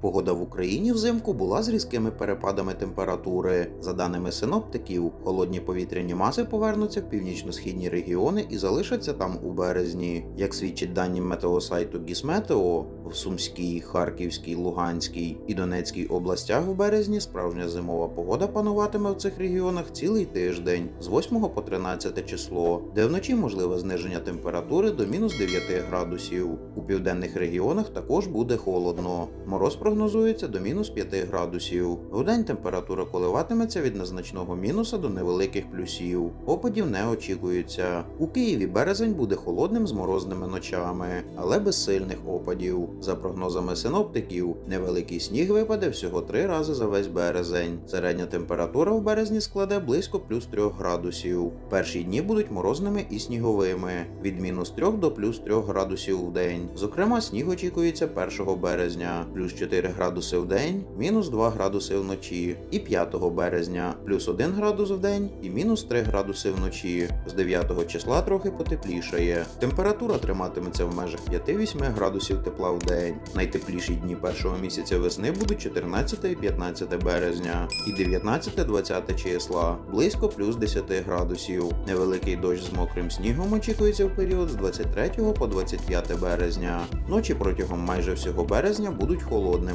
Погода в Україні взимку була з різкими перепадами температури. За даними синоптиків, холодні повітряні маси повернуться в північно-східні регіони і залишаться там у березні. Як свідчить дані метеосайту Гісметео, в Сумській, Харківській, Луганській і Донецькій областях в березні справжня зимова погода пануватиме в цих регіонах цілий тиждень з 8 по 13 число, де вночі можливе зниження температури до мінус 9 градусів. У південних регіонах також буде холодно. Мороз прогнозується до мінус 5 градусів. Вдень температура коливатиметься від незначного мінуса до невеликих плюсів. Опадів не очікується. У Києві березень буде холодним з морозними ночами, але без сильних опадів. За прогнозами синоптиків, невеликий сніг випаде всього три рази за весь березень. Середня температура в березні складе близько плюс 3 градусів. Перші дні будуть морозними і сніговими від мінус 3 до плюс 3 градусів в день. Зокрема, сніг очікується 1 березня, плюс 4 градуси в день, мінус 2 градуси вночі, і 5 березня, плюс 1 градус в день і мінус 3 градуси вночі. З 9 числа трохи потеплішає. Температура триматиметься в межах 5-8 градусів тепла в день. Найтепліші дні першого місяця весни будуть 14 і 15 березня, і 19-20 числа, близько плюс 10 градусів. Невеликий дощ з мокрим снігом очікується в період з 23 по 25 березня. Ночі протягом майже всього березня будуть холодними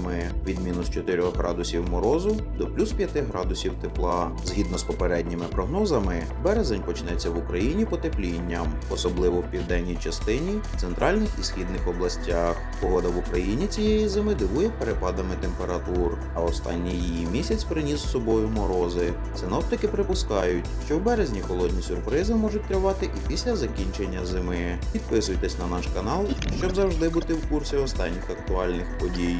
від мінус 4 градусів морозу до плюс 5 градусів тепла. Згідно з попередніми прогнозами, березень почнеться в Україні потеплінням, особливо в південній частині, центральних і східних областях. Погода в Україні цієї зими дивує перепадами температур, а останній її місяць приніс з собою морози. Синоптики припускають, що в березні холодні сюрпризи можуть тривати і після закінчення зими. Підписуйтесь на наш канал, щоб завжди бути в курсі останніх актуальних подій.